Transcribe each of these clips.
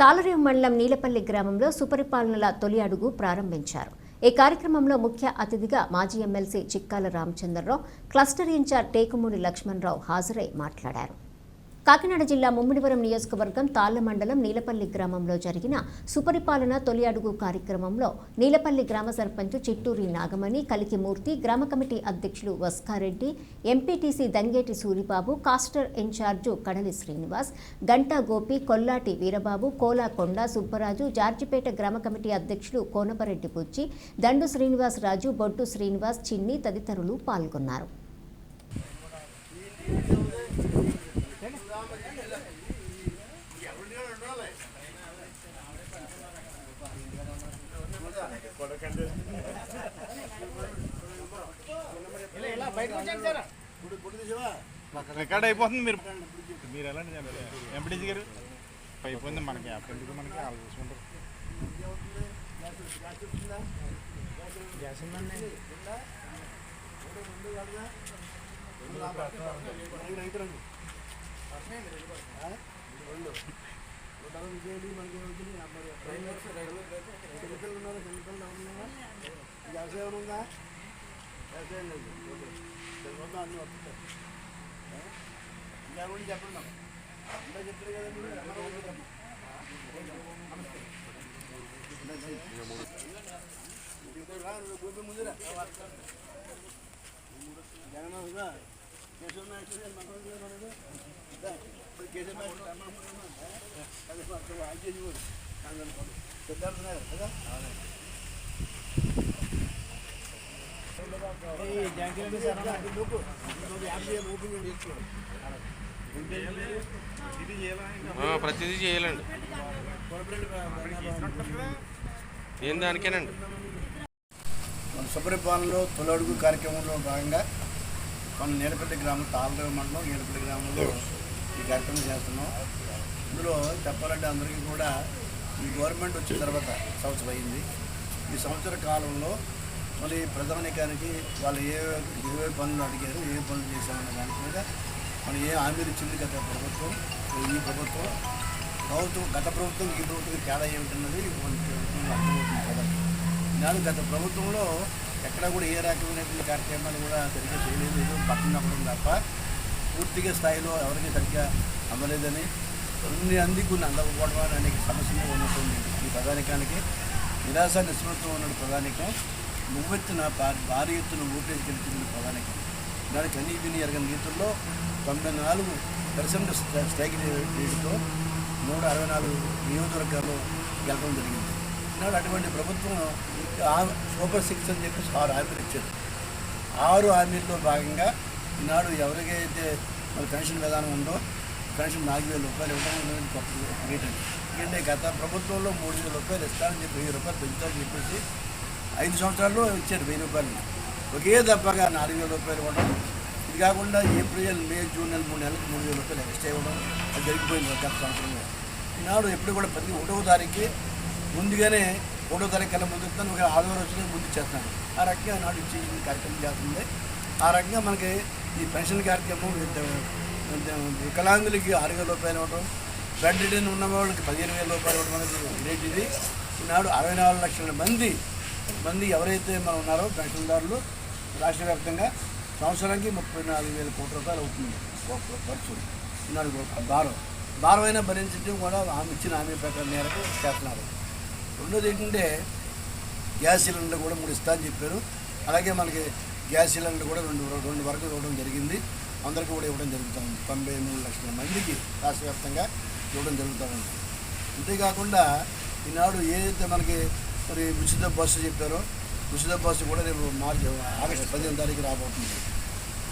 తాలరేవు మండలం నీలపల్లి గ్రామంలో సుపరిపాలనల తొలి అడుగు ప్రారంభించారు. ఈ కార్యక్రమంలో ముఖ్య అతిథిగా మాజీ MLC Chikkala Ramachandrarao cluster incharge Tekumudi Lakshmanarao హాజరై మాట్లాడారు. కాకినాడ జిల్లా ముమ్మిడివరం నియోజకవర్గం తాళ్ళ మండలం నీలపల్లి గ్రామంలో జరిగిన సుపరిపాలన తొలి అడుగు కార్యక్రమంలో నీలపల్లి గ్రామ సర్పంచ్ చిట్టూరి నాగమణి కలికిమూర్తి గ్రామ కమిటీ అధ్యక్షులు Vaskareddy MPTC Dangeti Suribabu cluster incharge Kadali Srinivas Ganta Gopi Kollati Veerababu కోలాకొండ Subbaraju Jarjipeta గ్రామ కమిటీ అధ్యక్షులు కోనపరెడ్డి బుచ్చి దండు శ్రీనివాస్ రాజు బొడ్డు శ్రీనివాస్ చిన్ని తదితరులు పాల్గొన్నారు. రికార్డ్ అయిపోతుంది మీరు. మీరు ఎలా ఎంపీటీసీ గారు? అయిపోయింది మనకి అప్పుడు మనకి వాళ్ళు చూసుకుంటారు? గ్యాస్ ఉందండి. వ్యవసాయం ఉందా వ్యవసాయం లేదు ఓకే దానివల్ల అన్నీ వస్తాయి ఇంకా గురించి చెప్పండి నాకు ఇంకా చెప్తారు కదా మీరు అందరూ వదిలేద్దాం. ఇంకో రా, నువ్వు గోపి ముందురా. జగన్ ఉందా? కేశవ్ నాయకుడు గారు ప్రతిదీ చేయాలండి. ఏం దానికేనండి? మన శుభ్రపాలనలో తొలడుగు కార్యక్రమంలో భాగంగా మన నేలపల్లి గ్రామం తాళరేవు మండలం నేలపల్లి గ్రామంలో ఈ కార్యక్రమం చేస్తున్నాం. ఇందులో చెప్పాలంటే అందరికీ కూడా ఈ గవర్నమెంట్ వచ్చిన తర్వాత సంవత్సరం అయింది. ఈ సంవత్సర కాలంలో మళ్ళీ ప్రధానికానికి వాళ్ళు ఏ ఏ పనులు అడిగారు ఏ పనులు చేశామన్న దాని మీద మనం ఏ హామీలు ఇచ్చింది గత ప్రభుత్వం ఈ ప్రభుత్వం ప్రభుత్వం గత ప్రభుత్వం ఈ ప్రభుత్వం తేడా ఏమిటన్నది అర్థమవుతుంది కదా. గత ప్రభుత్వంలో ఎక్కడ కూడా ఏ రకమైనటువంటి కార్యక్రమాలు కూడా సరిగ్గా చేయలేదు ఏదో పక్కన తప్ప. పూర్తిగా స్థాయిలో ఎవరికి సరిగ్గా అందలేదని కొన్ని అంది అందకపోవడం అని అనేక సమస్యలు ఉన్నటువంటి ఈ ప్రధానికానికి. నిరాశ నిస్మృతం ఉన్న ప్రధానికం నువ్వెత్తున భారీ ఎత్తున ఓటేజ్ గెలిచిన ప్రధానికం. దానికి అన్ని విని ఎరగని రీతుల్లో తొంభై నాలుగు పర్సెంట్ స్ట్రైక్ రేటుతో నూట అరవై నాలుగు నియోజకవర్గాల్లో గెలవడం జరిగింది. ఈనాడు అటువంటి ప్రభుత్వం ఆ- సూపర్ సిక్స్ అని చెప్పి ఆరు హామీలు ఇచ్చారు. ఆరు హామీల్లో భాగంగా ఈనాడు ఎవరికైతే మరి పెన్షన్ విధానం ఉందో పెన్షన్ నాలుగు వేల రూపాయలు ఇవ్వడం అనేది గొప్ప అండి. ఎందుకంటే గత ప్రభుత్వంలో మూడు వేల రూపాయలు ఇస్తారని చెప్పి వెయ్యి రూపాయలు పెంచుతారని చెప్పేసి ఐదు సంవత్సరాల్లో ఇచ్చారు వెయ్యి రూపాయలు ఒకే దప్పగా నాలుగు వేల రూపాయలు ఇవ్వడం ఇది కాకుండా ఏప్రిల్ మే జూన్ నెల మూడు నెలలకు మూడు వేల రూపాయలు ఎక్స్ట్రా ఇవ్వడం అది జరిగిపోయింది గత సంవత్సరంలో. ఈనాడు ఎప్పుడు కూడా ప్రతి ఒకటో తారీఖు ముందుగానే ఒకటో తారీఖు కల్లా ముందు ఇస్తాను ఒక ఆదివారం వచ్చిన ముందు చేస్తాను. ఆ రకంగా నాడు ఇచ్చే కార్యక్రమం చేస్తుంది. ఆ రకంగా మనకి ఈ పెన్షన్ కార్యక్రమం వికలాంగులకి ఆరు వేల రూపాయలు ఇవ్వడం బెడ్ రిటర్న్ ఉన్న వాళ్ళకి పదిహేను వేల రూపాయలు ఇవ్వడం అనేది గ్రేట్ ఈనాడు అరవై నాలుగు లక్షల మంది మంది ఎవరైతే మనం ఉన్నారో పెన్షన్దారులు రాష్ట్ర వ్యాప్తంగా సంవత్సరానికి ముప్పై నాలుగు వేల కోట్ల రూపాయలు అవుతుంది. ఖర్చు. ఈనాడు భారం. భారమైన భరించడం కూడా ఆమె ఇచ్చిన హామీ ప్రకారం మేరకు చేస్తున్నారు. రెండోది ఏంటంటే గ్యాస్ సిలిండర్ కూడా మూడు ఇస్తా అని చెప్పారు. అలాగే మనకి గ్యాస్ సిలిండర్ కూడా రెండు రెండు వరకు ఇవ్వడం జరిగింది. అందరికీ కూడా ఇవ్వడం జరుగుతుంది తొంభై మూడు లక్షల మందికి రాష్ట్ర వ్యాప్తంగా ఇవ్వడం జరుగుతుంది అంతేకాకుండా ఈనాడు ఏదైతే మనకి మరి ఉచిత బస్సు చెప్పారో ఉచిత బస్సు కూడా రేపు మార్చి ఆగస్టు పదిహేను తారీఖు రాబోతుంది.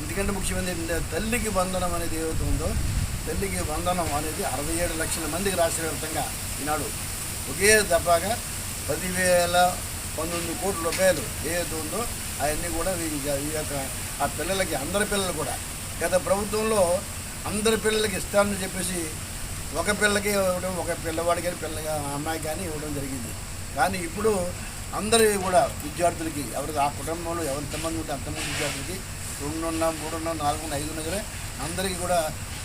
ఎందుకంటే ముఖ్యమైనది ఏంటంటే తల్లికి బంధనం అనేది ఏదైతే ఉందో తల్లికి బంధనం అనేది అరవై ఏడు లక్షల మందికి రాష్ట్ర వ్యాప్తంగా ఈనాడు ఒకే దఫాగా పదివేల పంతొమ్మిది కోట్ల రూపాయలు ఏదైతే ఉందో అవన్నీ కూడా ఈ యొక్క ఆ పిల్లలకి అందరి పిల్లలు కూడా. గత ప్రభుత్వంలో అందరి పిల్లలకి ఇస్తానని చెప్పేసి ఒక పిల్లకి ఇవ్వడం ఒక పిల్లవాడి కానీ పిల్ల అమ్మాయి కానీ ఇవ్వడం జరిగింది. కానీ ఇప్పుడు అందరి కూడా విద్యార్థులకి ఎవరికి ఆ కుటుంబంలో ఎంతమంది ఉంటే అంతమంది విద్యార్థులకి రెండున్న మూడున్న నాలుగున్న ఐదున్న సరే అందరికీ కూడా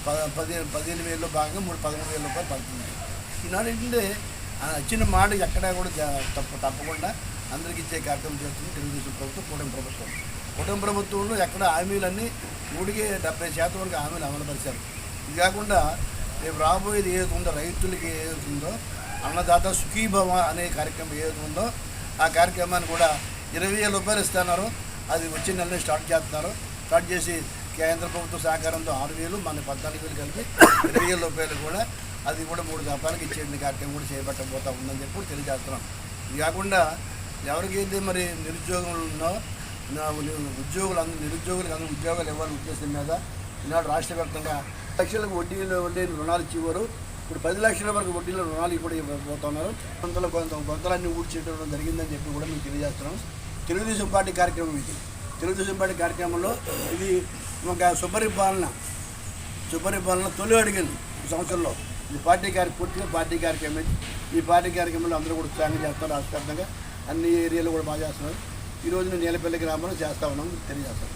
ప పదిహేను పదిహేను వేలలో భాగంగా మూడు పదమూడు వేల రూపాయలు పడుతుంది ఈనాడు ఏంటంటే వచ్చిన మాట ఎక్కడా కూడా తప్పు తప్ప తప్పకుండా అందరికీ ఇచ్చే కార్యక్రమం చేస్తుంది తెలుగుదేశం ప్రభుత్వం కూటమి ప్రభుత్వం. కూటమి ప్రభుత్వంలో ఎక్కడ హామీలన్నీ నూటికి డెబ్బై శాతం వరకు హామీలు అమలుపరిచారు. ఇది కాకుండా రేపు రాబోయేది ఏది ఉందో రైతులకి ఏది ఉందో అన్నదాత సుఖీభవ అనే కార్యక్రమం ఏది ఉందో ఆ కార్యక్రమాన్ని కూడా ఇరవై వేల రూపాయలు ఇస్తున్నారు. అది వచ్చే నెలనే స్టార్ట్ చేస్తున్నారు. స్టార్ట్ చేసి కేంద్ర ప్రభుత్వ సహకారంతో ఆరు వేలు మన పద్నాలుగు వేలు కలిపి ఇరవై వేల రూపాయలు కూడా అది కూడా మూడు దఫాలకు ఇచ్చే కార్యక్రమం కూడా చేపట్టబోతా ఉందని చెప్పి తెలియజేస్తున్నాం. ఇది కాకుండా ఎవరికైతే మరి నిరుద్యోగం ఉందో ఉద్యోగులు అందరూ నిరుద్యోగులకు అందరూ ఉద్యోగాలు ఇవ్వాలని ఉద్దేశం మీద ఈనాడు రాష్ట్ర వ్యాప్తంగా లక్షలకు వడ్డీలో వడ్డీ రుణాలు ఇచ్చేవారు. ఇప్పుడు పది లక్షల వరకు వడ్డీలో రుణాలు కూడా ఇవ్వబోతున్నారు కొంతలో కొంత కొంతలన్నీ ఊడ్చేయడం జరిగిందని చెప్పి కూడా మేము తెలియజేస్తున్నాం. తెలుగుదేశం పార్టీ కార్యక్రమం ఇది. తెలుగుదేశం పార్టీ కార్యక్రమంలో ఇది ఒక సుపరిపాలన సుపరిపాలన తొలి అడిగింది ఈ సంవత్సరంలో. ఈ పార్టీ కార్య పూర్తిగా పార్టీ కార్యక్రమం ఈ పార్టీ కార్యక్రమంలో అందరూ కూడా ఉత్సాహంగా చేస్తారు రాష్ట్రవ్యాప్తంగా అన్ని ఏరియాలో కూడా బాగా చేస్తున్నారు ఈ రోజు నేను నేలపల్లి గ్రామంలో చేస్తా ఉన్నాం తెలియజేస్తాను